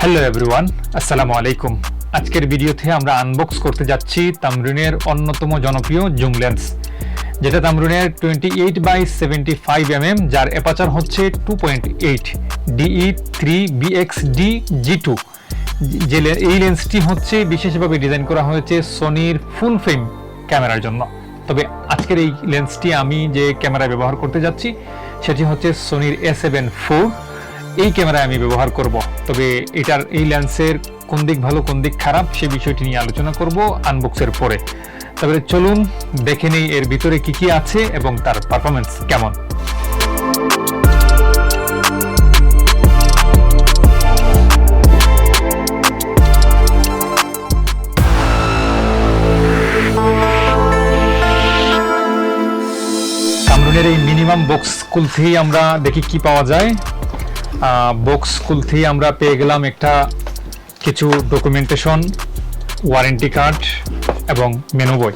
Hello everyone আসসালামু আলাইকুম আজকের ভিডিওতে আমরা আনবক্স করতে যাচ্ছি তামরুনের অন্যতম জনপ্রিয় জুম লেন্স যেটা তামরুনের twenty eight by seventy five M যার অ্যাপাচার হচ্ছে two point eight Di three B X D G two যে এই লেন্সটি হচ্ছে বিশেষভাবে ডিজাইন করা হয়েছে সোনির ফুল ফ্রেম ক্যামেরার জন্য। তবে আজকের এই লেন্সটি আমি যে ক্যামেরা ব্যবহার করতে যাচ্ছি, সেটি হচ্ছে সোনির এ সেভেন ফোর এই ক্যামেরায় আমি ব্যবহার করব। তবে এটার এই লেন্সের কোন দিক ভালো, কোন দিক খারাপ, সে বিষয়টি নিয়ে আলোচনা করব আনবক্সের পরে। তবে চলুন দেখে নেই এর ভিতরে কি কি আছে এবং তার পারফরমেন্স কেমন। কামরুনের এই মিনিমাম বক্স খুলতেই আমরা দেখি কি পাওয়া যায়। বক্স খুলতেই আমরা পেয়ে গেলাম একটা কিছু ডকুমেন্টেশন ওয়ারেন্টি কার্ড এবং মেনু বই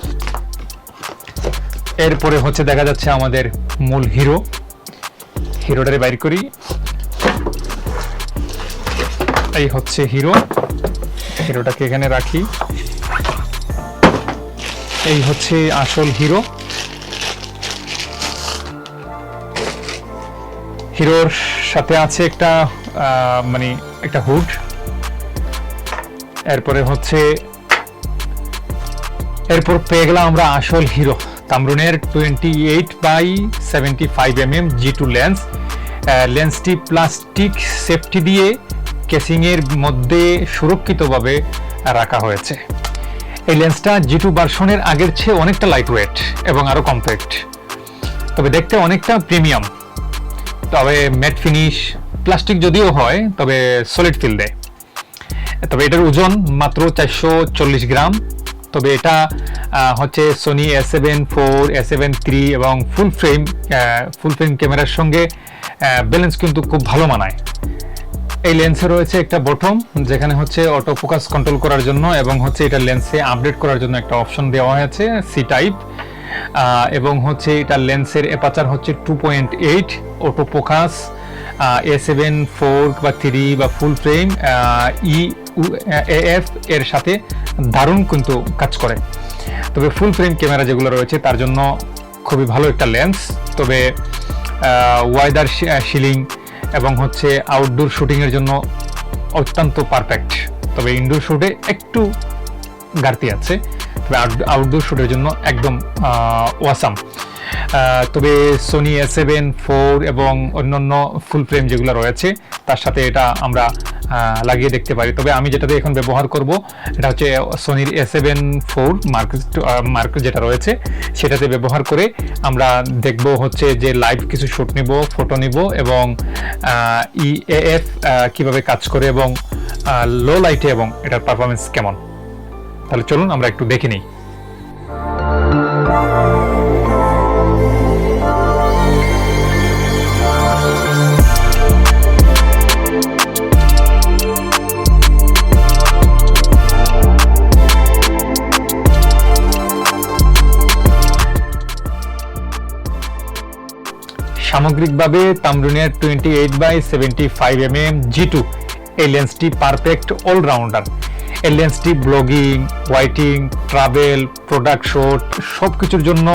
এরপরে হচ্ছে দেখা যাচ্ছে আমাদের মূল হিরো হিরোটারে বাইর করি। এই হচ্ছে হিরো হিরোটাকে এখানে রাখি। এই হচ্ছে আসল হিরো হিরোর সাথে আছে একটা মানে একটা হুড। এরপরে হচ্ছে, এরপর পেয়ে গেলাম আমরা আসল hero, তামরুনের twenty eight by seventy five M M G two lens লেন্সটি plastic safety দিয়ে কেসিংয়ের মধ্যে সুরক্ষিতভাবে রাখা হয়েছে। এই লেন্সটা জি টু ভার্সনের আগের চেয়ে অনেকটা লাইট ওয়েট এবং আরও কম্প্যাক্ট তবে দেখতে অনেকটা প্রিমিয়াম তবে ম্যাট ফিনিশ প্লাস্টিক যদিও হয়, তবে সলিড ফিল দেয়। তবে এটার ওজন মাত্র চারশো চল্লিশ গ্রাম। তবে এটা হচ্ছে Sony S seven four S seven three এবং ফুল ফ্রেম ফুল ফ্রেম ক্যামেরার সঙ্গে ব্যালেন্স কিন্তু খুব ভালো মানায়। এই লেন্সে রয়েছে একটা বটম যেখানে হচ্ছে অটো ফোকাস কন্ট্রোল করার জন্য এবং হচ্ছে এটা লেন্সে আপডেট করার জন্য একটা অপশন দেওয়া হয়েছে সি টাইপ এবং হচ্ছে এটা লেন্সের অ্যাপাচার হচ্ছে two point eight auto focus A seven four বা থ্রি বা ফুল ফ্রেম ই এফ এর সাথে দারুণ কিন্তু কাজ করে। তবে ফুল ফ্রেম ক্যামেরা যেগুলো রয়েছে তার জন্য খুবই ভালো একটা লেন্স তবে ওয়াইদার শিলিং এবং হচ্ছে আউটডোর শুটিংয়ের জন্য অত্যন্ত পারফেক্ট তবে ইনডোর শুটে একটু ঘাটতি আছে। আউটডোর শুটের জন্য একদম ওয়াসাম তবে সোনি এস সেভেন ফোর এবং অন্যান্য ফুল ফ্রেম যেগুলো রয়েছে, তার সাথে এটা আমরা লাগিয়ে দেখতে পারি। তবে আমি যেটাতে এখন ব্যবহার করব, এটা হচ্ছে সোনির S seven four mark mark যেটা রয়েছে, সেটাতে ব্যবহার করে আমরা দেখব হচ্ছে যে লাইভ কিছু শ্যুট নিব ফটো নিব এবং ই এফ কীভাবে কাজ করে এবং লো লাইটে এবং এটার পারফরমেন্স কেমন। তাহলে চলুন, আমরা একটু দেখে নিই। সামগ্রিকভাবে তামরুনের twenty eight by seventy five M M G two এই লেন্সটি পারফেক্ট অলরাউন্ডার এই লেন্সটি ব্লগিং ওয়াইটিং ট্রাভেল প্রোডাক্ট শট সব কিছুর জন্য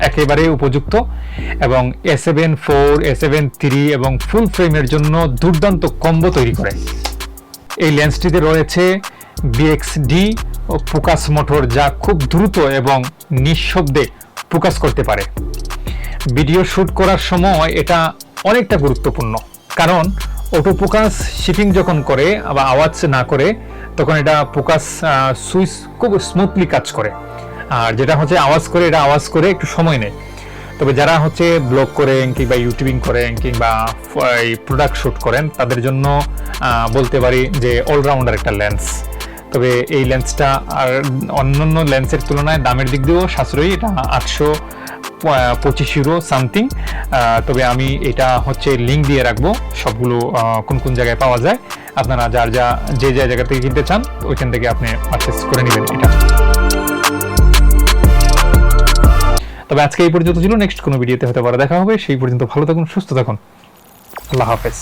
একেবারে উপযুক্ত। এবং A seven four A seven three এবং ফুল ফ্রেমের জন্য দুর্দান্ত কম্বো তৈরি করে। এই লেন্সটিতে রয়েছে বিএক্সডি ও ফোকাস মোটর যা খুব দ্রুত এবং নিঃশব্দে ফোকাস করতে পারে। ভিডিও শ্যুট করার সময় এটা অনেকটা গুরুত্বপূর্ণ। কারণ অটো ফোকাস শিপিং যখন করে বা আওয়াজ না করে তখন এটা ফোকাস সুইচ খুব স্মুথলি কাজ করে। আর যেটা হচ্ছে আওয়াজ করে, এটা আওয়াজ করে একটু সময় নেয়। তবে যারা হচ্ছে ব্লগ করেন কিংবা ইউটিউবিং করেন কিংবা এই প্রোডাক্ট শ্যুট করেন, তাদের জন্য বলতে পারি যে অলরাউন্ডার একটা লেন্স তবে এই লেন্সটা আর অন্যান্য লেন্সের তুলনায় দামের দিক দিয়েও সাশ্রয়ী। এটা আটশো পঁচিশ ইউরো সামথিং তবে আমি এটা হচ্ছে লিঙ্ক দিয়ে রাখব। সবগুলো কোন কোন জায়গায় পাওয়া যায়। আপনারা যার যা, যে যে জায়গা থেকে কিনতে চান, ওইখান থেকে আপনি পারচেস করে নেবেন এটা। তবে আজকে এই পর্যন্ত ছিল নেক্সট কোনো ভিডিওতে হতে পারে দেখা হবে। সেই পর্যন্ত ভালো থাকুন, সুস্থ থাকুন। আল্লাহ হাফেজ।